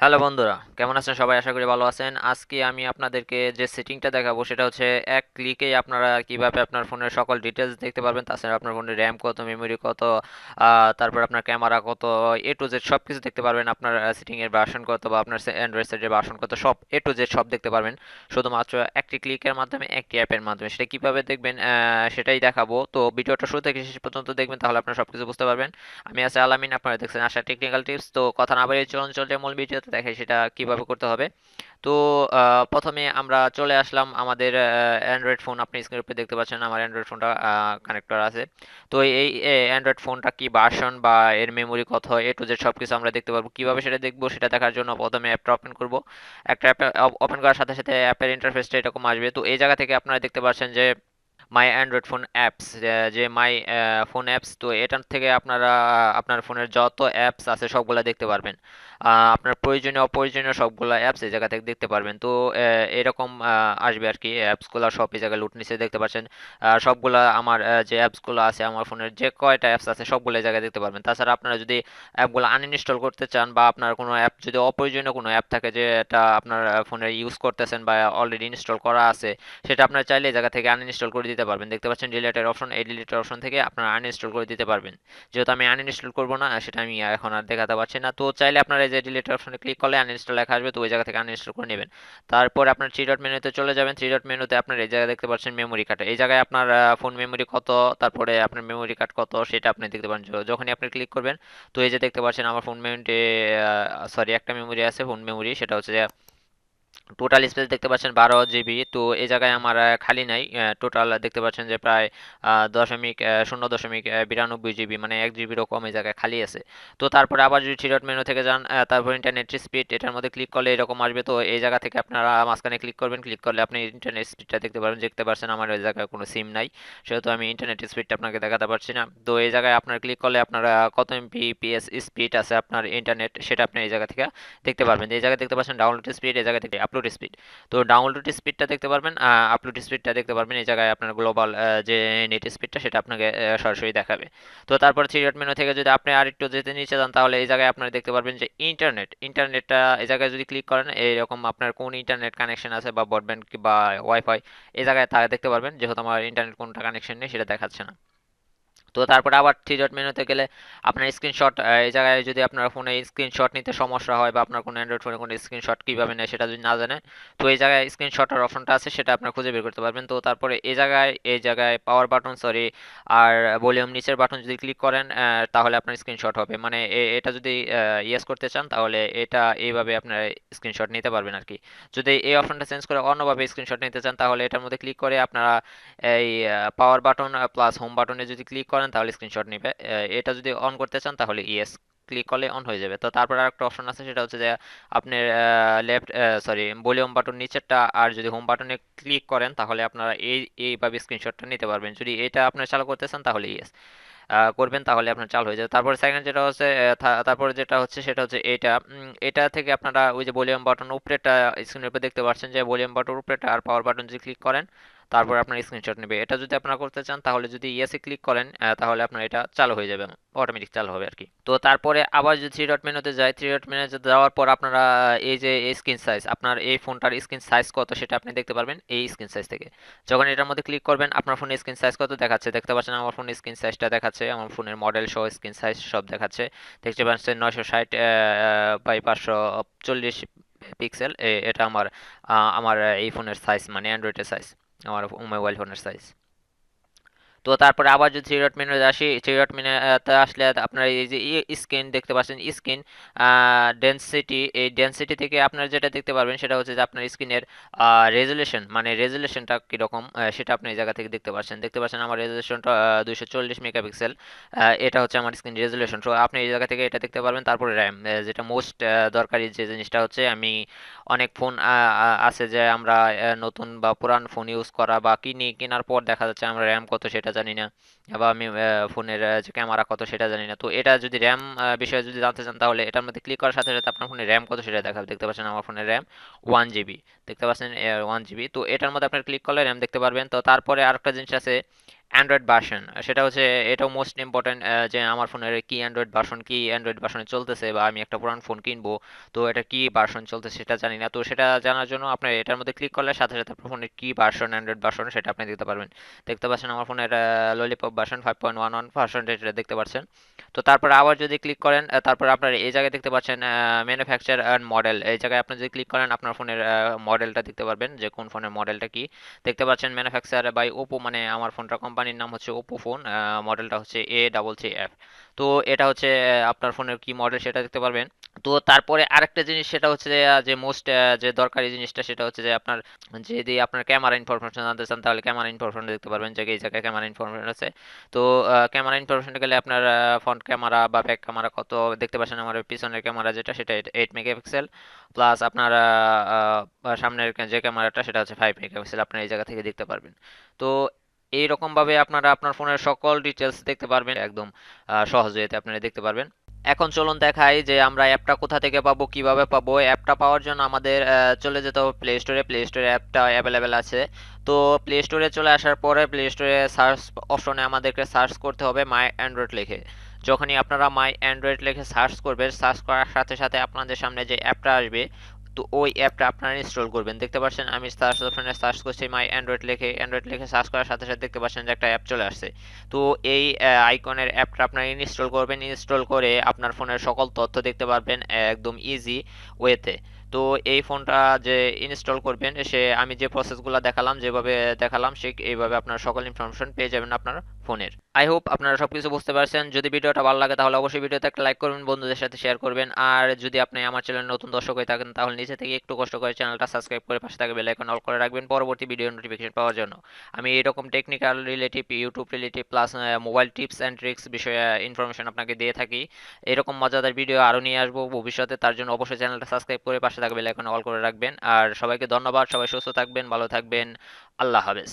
Hello বন্ধুরা, কেমন আছেন সবাই? আশা করি ভালো আছেন। আজকে আমি আপনাদেরকে যে সেটিংটা দেখাবো সেটা হচ্ছে এক ক্লিকেই আপনারা কীভাবে আপনার ফোনের সকল ডিটেলস দেখতে পারবেন, তাছাড়া আপনার ফোনের র্যাম কত মেমোরি কত তারপর আপনার ক্যামেরা কত এ টু জেড সব কিছু দেখতে পারবেন। আপনার সেটিংয়ের ভার্সন কত বা আপনার অ্যান্ড্রয়েড সেটের ভার্সন কত, সব এ টু জেড সব দেখতে পারবেন। শুধুমাত্র একটি ক্লিকের মাধ্যমে, একটি অ্যাপের মাধ্যমে। সেটা কীভাবে দেখবেন সেটাই দেখাবো। তো ভিডিওটা শুরু থেকে শেষ পর্যন্ত দেখবেন, তাহলে আপনারা সব কিছু বুঝতে পারবেন। আমি আছি আলামিন, আপনারা দেখছেন আশা টেকনিক্যাল টিপস তো কথা না বাড়িয়ে চলুন চলে মূল ভিডিওতে দেখে সেটা কীভাবে করতে হবে। তো প্রথমে আমরা চলে আসলাম আমাদের অ্যান্ড্রয়েড ফোন আপনি স্ক্রিনের উপরে দেখতে পাচ্ছেন আমার অ্যান্ড্রয়েড ফোনটা কানেক্টর আছে। তো এই অ্যান্ড্রয়েড ফোনটা কি ভার্সন বা এর মেমোরি কত এ টু জেড সব কিছু আমরা দেখতে পারব। কীভাবে সেটা দেখব সেটা দেখার জন্য প্রথমে অ্যাপটা ওপেন করব। একটা অ্যাপ ওপেন করার সাথে সাথে অ্যাপের ইন্টারফেসটা এরকম আসবে। তো এই জায়গা থেকে আপনারা দেখতে পাচ্ছেন যে মাই অ্যান্ড্রয়েড ফোন অ্যাপস যে মাই ফোন অ্যাপস তো এটার থেকে আপনারা, আপনার ফোনের যত অ্যাপস আছে সবগুলা দেখতে পারবেন। আপনার প্রয়োজনীয়, অপ্রয়োজনীয় সবগুলা অ্যাপস এই জায়গা থেকে দেখতে পারবেন। তো এরকম আসবে আর কি অ্যাপসগুলো সব এই জায়গায় লুট নিচে দেখতে পাচ্ছেন। সবগুলা আমার যে অ্যাপসগুলো আছে আমার ফোনের যে কয়টা অ্যাপস আছে সবগুলো এই জায়গায় দেখতে পারবেন। তাছাড়া আপনারা যদি অ্যাপগুলো আনইনস্টল করতে চান বা আপনার কোনো অ্যাপ যদি অপ্রয়োজনীয় কোনো অ্যাপ থাকে যেটা আপনার ফোনে ইউজ করতেছেন বা অলরেডি ইনস্টল করা আছে, সেটা আপনার চাইলে এই জায়গা থেকে আনইনস্টল করে দিতে পারবেন। দেখতে পাচ্ছেন ডিলেটের অপশন এই ডিলেটের অপশন থেকে আপনারা আনইনস্টল করে দিতে পারবেন। যেহেতু আমি আনইনস্টল করব না, সেটা আমি এখন আর দেখাতে পারছি না। তো চাইলে আপনারা এই যে ডিলেটের অপশনে ক্লিক করলে আনইনস্টল লেখা আসবে, তো ওই জায়গা থেকে আনইনস্টল করে নেবেন। তারপর আপনার থ্রি ডট মেনুতে চলে যাবেন। থ্রি ডট মেনুতে আপনার এই জায়গায় দেখতে পাচ্ছেন মেমোরি কার্ড এই জায়গায় আপনার ফোন মেমোরি কত, তারপরে আপনার মেমোরি কার্ড কত, সেটা আপনি দেখতে পারেন। যখনই আপনি ক্লিক করবেন, তো এই যে দেখতে পাচ্ছেন আমার ফোন মেমোরি সরি একটা মেমোরি আছে ফোন মেমোরি সেটা হচ্ছে যে টোটাল স্পেস দেখতে পাচ্ছেন বারো জিবি তো এই জায়গায় আমার খালি নাই। টোটাল দেখতে পাচ্ছেন যে প্রায় দশমিক শূন্য দশমিক বিরানব্বই জিবি মানে এক জিবিরও কম এই জায়গায় খালি আছে। তো তারপরে আবার যদি থ্রি মেনু থেকে যান তারপর ইন্টারনেট স্পিড এটার মধ্যে ক্লিক করলে এরকম আসবে। তো এই জায়গা থেকে আপনারা মাঝখানে ক্লিক করবেন। ক্লিক করলে আপনি ইন্টারনেট স্পিডটা দেখতে পারবেন। দেখতে পাচ্ছেন আমার ওই জায়গায় কোনো সিম নাই, সেহেতু আমি ইন্টারনেট স্পিডটা আপনাকে দেখাতে পারছি না। তো এই জায়গায় আপনার ক্লিক করলে আপনারা কত এমপি পিএস স্পিড আছে আপনার ইন্টারনেট সেটা আপনি এই জায়গা থেকে দেখতে পারবেন। এই জায়গায় দেখতে পাচ্ছেন ডাউনলোড স্পিড এই জায়গা থেকে আপলোড স্পিড তো ডাউনলোড স্পিডটা দেখতে পারবেন আপলোড স্পিডটা দেখতে পারবেন এই জায়গায় আপনার গ্লোবাল যে নেট স্পিডটা সেটা আপনাকে সরাসরি দেখাবে। তো তারপর থ্রি ডট মেনু থেকে যদি আপনি আরেকটু যেতে নিচে যান তাহলে এই জায়গায় আপনারা দেখতে পারবেন যে ইন্টারনেট ইন্টারনেটটা এই জায়গায় যদি ক্লিক করেন, এরকম আপনার কোন ইন্টারনেট কানেকশন আছে বা ব্রডব্যান্ড বা ওয়াইফাই এই জায়গায় তা দেখতে পারবেন। যেহেতু আমার ইন্টারনেট কোনটা কানেকশন নেই, সেটা দেখাচ্ছে না। তো তারপরে আবার থ্রি ডট মেনুতে গেলে আপনার স্ক্রিনশট এই জায়গায় যদি আপনার ফোনে স্ক্রিনশট নিতে সমস্যা হয় বা আপনার কোনো অ্যান্ড্রয়েড ফোনে কোনো স্ক্রিনশট কীভাবে নেয় সেটা যদি না জানেন তো এই জায়গায় স্ক্রিনশটের অপশনটা আছে সেটা আপনার খুঁজে বের করতে পারবেন। তো তারপরে এই জায়গায় এই জায়গায় পাওয়ার বাটন সরি আর ভলিউম নিচের বাটন যদি ক্লিক করেন তাহলে আপনার স্ক্রিনশট হবে। মানে এটা যদি ইয়েস করতে চান, তাহলে এটা এইভাবে আপনার স্ক্রিনশট নিতে পারবেন আর কি যদি এই অপশনটা চেঞ্জ করে অন্যভাবে স্ক্রিনশট নিতে চান, তাহলে এটার মধ্যে ক্লিক করে আপনারা এই পাওয়ার বাটন প্লাস হোম বাটনে যদি ক্লিক করেন তাহলে স্ক্রিনশট নেবে। এটা যদি অন করতে চান, তাহলে ইয়েস ক্লিক করলে অন হয়ে যাবে। তো তারপর আরেকটা অপশন আছে, সেটা হচ্ছে যে আপনি লেফট সরি ভলিউম বাটন নিচেরটা আর যদি হোম বাটনে ক্লিক করেন, তাহলে আপনারা এই, এইভাবে স্ক্রিনশটটা নিতে পারবেন। যদি এটা আপনার চালু করতে চান, তাহলে ইয়েস করবেন, তাহলে আপনার চাল হয়ে যাবে। তারপর সেকেন্ড যেটা হচ্ছে তারপরে যেটা হচ্ছে, সেটা হচ্ছে এটা। এটা থেকে আপনারা ওই যে ভলিউম বাটন উপরেটা স্ক্রিনের উপরে দেখতে পাচ্ছেন যে ভলিউম বাটন উপরেটা আর পাওয়ার বাটন যদি ক্লিক করেন তারপর আপনার স্ক্রিনশট নেবে। এটা যদি আপনারা করতে চান, তাহলে যদি ইয়েসে ক্লিক করেন তাহলে আপনার এটা চালু হয়ে যাবে অটোমেটিক চালু হবে আর কি তো তারপরে আবার যদি থ্রি ডট মেনুতে যায় থ্রি ডট মেনুতে যাওয়ার পর আপনারা এই যে স্ক্রিন সাইজ আপনার এই ফোনটার স্ক্রিন সাইজ কত সেটা আপনি দেখতে পারবেন এই স্ক্রিন সাইজ থেকে। যখন এটার মধ্যে ক্লিক করবেন, আপনার ফোনের স্ক্রিন সাইজ কত দেখাচ্ছে? দেখতে পাচ্ছেন আমার ফোনের স্ক্রিন সাইজটা দেখাচ্ছে, আমার ফোনের মডেল সহ স্ক্রিন সাইজ সব দেখাচ্ছে। দেখতে পাচ্ছেন নয়শো ষাট বাই পাঁচশো চল্লিশ পিক্সেল এটা আমার আমার এই ফোনের সাইজ মানে অ্যান্ড্রয়েডের সাইজ আমার মোবাইল ফোনের সাইজ তো তারপরে আবার যদি থ্রি ডট মেনুতে আসি থ্রি ডট মেনুতে আসলে আপনারা এই যে স্ক্রিন দেখতে পাচ্ছেন স্ক্রিন ডেনসিটি এই ডেনসিটি থেকে আপনারা যেটা দেখতে পারবেন সেটা হচ্ছে যে আপনার স্ক্রিনের রেজুলেশন মানে রেজুলেশনটা কীরকম সেটা আপনি এই জায়গা থেকে দেখতে পাচ্ছেন। দেখতে পাচ্ছেন আমার রেজুলেশনটা দুইশো চল্লিশ মেগাপিক্সেল এটা হচ্ছে আমার স্ক্রিন রেজুলেশন তো আপনি এই জায়গা থেকে এটা দেখতে পারবেন, তারপরে র্যাম যেটা মোস্ট দরকারি যে জিনিসটা হচ্ছে আমি অনেক ফোন আছে যে আমরা নতুন বা পুরান ফোন ইউজ করা বা কিনি, কেনার পর দেখা যাচ্ছে আমরা র্যাম কত সেটা জানি না বা আমি ফোনের যে ক্যামেরা কত সেটা জানি না তো এটা যদি র্যাম বিষয়ে যদি জানতে চান তাহলে এটার মধ্যে ক্লিক করার সাথে সাথে আপনার ফোনের র্যাম কত সেটা দেখাবে। দেখতে পাচ্ছেন আমার ফোনের র্যাম ওয়ান জিবি দেখতে পাচ্ছেন ওয়ান জিবি তো এটার মধ্যে আপনার ক্লিক করলে র্যাম দেখতে পারবেন। তো তারপরে আরেকটা জিনিস আছে অ্যান্ড্রয়েড ভার্সন সেটা হচ্ছে, এটাও মোস্ট ইম্পর্ট্যান্ট যে আমার ফোনের কি অ্যান্ড্রয়েড ভার্সন কি অ্যান্ড্রয়েড ভার্সনে চলতেছে বা আমি একটা পুরান ফোন কিনবো, তো এটা কি ভার্সন চলতেছে সেটা জানি না। তো সেটা জানার জন্য আপনি এটার মধ্যে ক্লিক করলে সাথে সাথে আপনার ফোনের কি ভার্সন অ্যান্ড্রয়েড ভার্সন সেটা আপনি দেখতে পারবেন। দেখতে পাচ্ছেন আমার ফোনের lollipop version five point one one version এটা দেখতে পাচ্ছেন। তো তারপরে আবার যদি ক্লিক করেন তারপর আপনার এই জায়গায় দেখতে পাচ্ছেন ম্যানুফ্যাকচার অ্যান্ড মডেল এই জায়গায় আপনি যদি ক্লিক করেন, আপনার ফোনের মডেলটা দেখতে পারবেন যে কোন ফোনের মডেলটা কি। দেখতে পাচ্ছেন ম্যানুফ্যাকচার বাই ওপো মানে আমার ফোনটা কোম্পানির নাম হচ্ছে ওপো ফোন মডেলটা হচ্ছে এ ডাবল থ্রি এফ তো এটা হচ্ছে আপনার ফোনের কি মডেল সেটা দেখতে পারবেন। তো তারপরে আরেকটা জিনিস সেটা হচ্ছে যে মোস্ট যে দরকারি জিনিসটা সেটা হচ্ছে যে আপনার, যদি আপনার ক্যামেরা ইনফরমেশন জানতে চান তাহলে ক্যামেরা ইনফরমেশন দেখতে পারবেন, যে এই জায়গায় ক্যামেরা ইনফরমেশন আছে। তো ক্যামেরা ইনফরমেশন গেলে আপনার ফ্রন্ট ক্যামেরা বা ব্যাক ক্যামেরা কত দেখতে পাচ্ছেন আমার পিছনের ক্যামেরা যেটা সেটা এইট মেগাপিক্সেল প্লাস আপনার সামনের যে ক্যামেরাটা সেটা হচ্ছে ফাইভ মেগাপিক্সেল আপনার এই জায়গা থেকে দেখতে পারবেন। তো এইরকমভাবে আপনারা আপনার ফোনের সকল ডিটেলস দেখতে পারবেন, একদম সহজ আপনারা দেখতে পারবেন। এখন চলুন দেখাই যে আমরা অ্যাপটা কোথা থেকে পাবো, কীভাবে পাবো। অ্যাপটা পাওয়ার জন্য আমাদের চলে যেতে হবে প্লে স্টোরে প্লে স্টোরে অ্যাপটা অ্যাভেলেবেল আছে। তো প্লে স্টোরে চলে আসার পরে প্লে স্টোরে সার্চ অপশনে আমাদেরকে সার্চ করতে হবে মাই অ্যান্ড্রয়েড লিখে। যখনই আপনারা মাই অ্যান্ড্রয়েড লিখে সার্চ করবেন সার্চ করার সাথে সাথে আপনাদের সামনে যে অ্যাপটা আসবে তো ওই অ্যাপটা আপনারা ইনস্টল করবেন। দেখতে পাচ্ছেন আমি সার্চ অপশনে সার্চ করছি মাই অ্যান্ড্রয়েড লিখে অ্যান্ড্রয়েড লিখে সার্চ করার সাথে সাথে দেখতে পাচ্ছেন যে একটা অ্যাপ চলে আসছে। তো এই আইকনের অ্যাপটা আপনারা ইনস্টল করবেন ইনস্টল করে আপনার ফোনের সকল তথ্য দেখতে পারবেন একদম ইজি ওয়েতে তো এই ফোনটা যে ইনস্টল করবেন, সে আমি যে প্রসেসগুলো দেখালাম, যেভাবে দেখালাম, সে এইভাবে আপনার সকল ইনফরমেশন পেয়ে যাবেন আপনার। ফোনের। আই হোপ আপনারা সব কিছু বুঝতে পারছেন। যদি ভিডিওটা ভালো লাগে তাহলে অবশ্যই ভিডিওতে একটা লাইক করবেন, বন্ধুদের সাথে শেয়ার করবেন। আর যদি আপনি আমার চ্যানেল নতুন দর্শক হয়ে থাকেন তাহলে নিচে থেকে একটু কষ্ট করে চ্যানেলটা সাবস্ক্রাইব করে পাশে থাকে বেল আইকন অল করে রাখবেন পরবর্তী ভিডিও নোটিফিকেশন পাওয়ার জন্য। আমি এরকম technical relative YouTube relative plus mobile tips and tricks বিষয়ে ইনফরমেশন আপনাকে দিয়ে থাকি। এরকম মজাদার ভিডিও আরও নিয়ে আসব ভবিষ্যতে, তার জন্য অবশ্যই চ্যানেলটা সাবস্ক্রাইব করে পাশে থাকবে বেল আইকন অল করে রাখবেন। আর সবাইকে ধন্যবাদ, সবাই সুস্থ থাকবেন, ভালো থাকবেন। আল্লাহ হাফেজ।